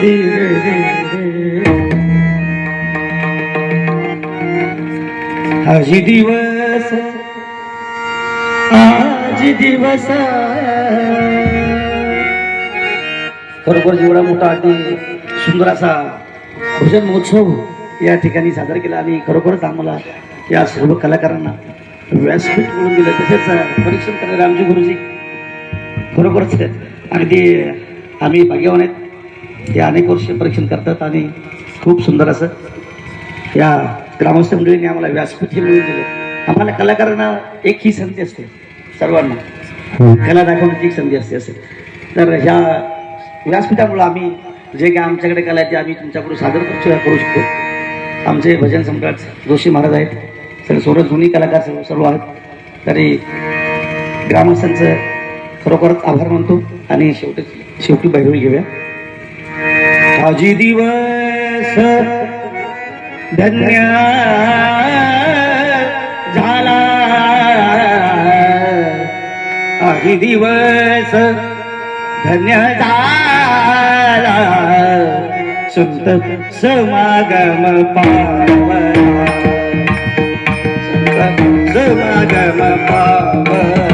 आज दिवस आज दिवस. खरोखर जेवढा मोठा आणि सुंदर असा भजन महोत्सव या ठिकाणी सादर केला आणि खरोखरच आम्हाला या सर्व कलाकारांना व्यासपीठ मिळून दिलं. तसेच परीक्षण करणारे रामजी गुरुजी खरोखरच अगदी आम्ही भाग्यवान आहेत. ते अनेक वर्ष परीक्षण करतात आणि खूप सुंदर असं या ग्रामस्थ मंडळीने आम्हाला व्यासपीठ मिळून दिलं. आम्हाला कलाकारांना एक ही संधी असते सर्वांना. कला दाखवण्याची एक संधी असते असे. तर ह्या व्यासपीठामुळे आम्ही जे काही आमच्याकडे कला आहे ते आम्ही तुमच्याकडून सादर करू शकतो आमचे भजन सम्राट जोशी महाराज आहेत. सर सर्व जुनी कलाकार सर्व सर्व आहेत. तरी ग्रामस्थांचं खरोखरच आभार मानतो आणि शेवटी शेवटी बैरवी घेऊया. अजी दिवस धन्य झाला. अजी दिवस धन्य झाला. संत समागम पावला संत समागम पावला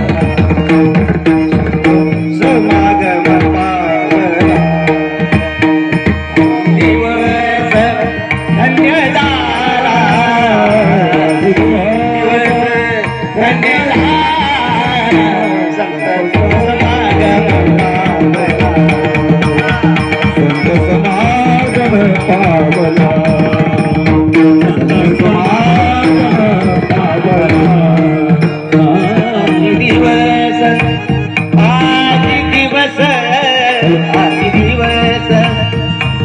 आजी दिवस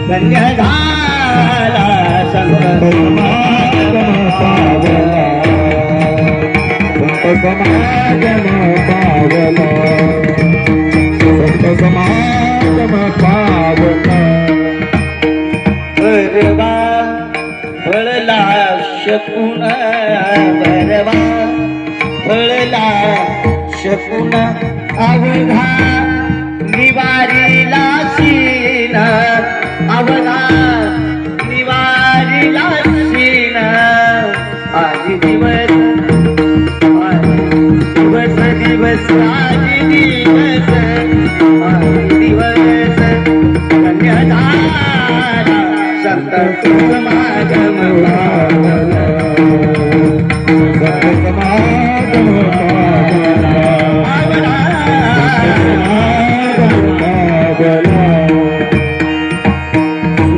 धन्य झाला संत समागम पावला संत समागम पावला संत समागम पावला बरवा फळला शकून फळला शकून अवघा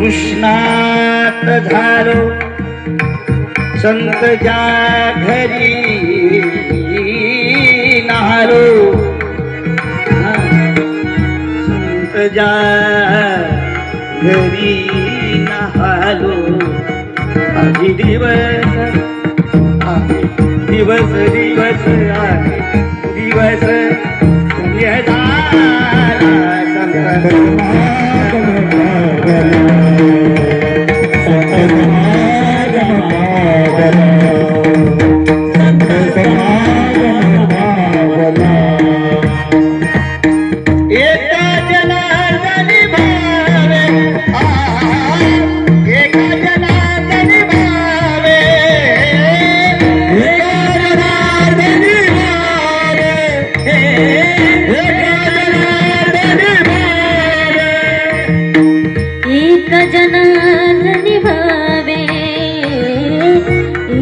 कृष्णात धारो संत ज्या घरी नारो। संत ज्या घरी आलो आधी दिवस दिवस दिवस आहे. दिवस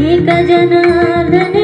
ఏక జనార్దన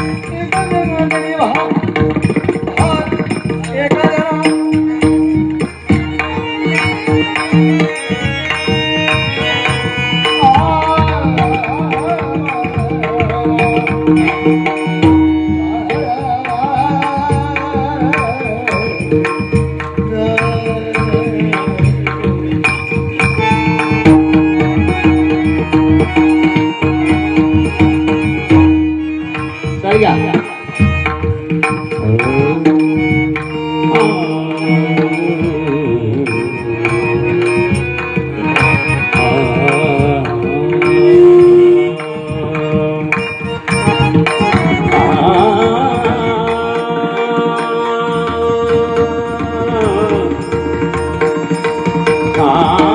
Gracias. 啊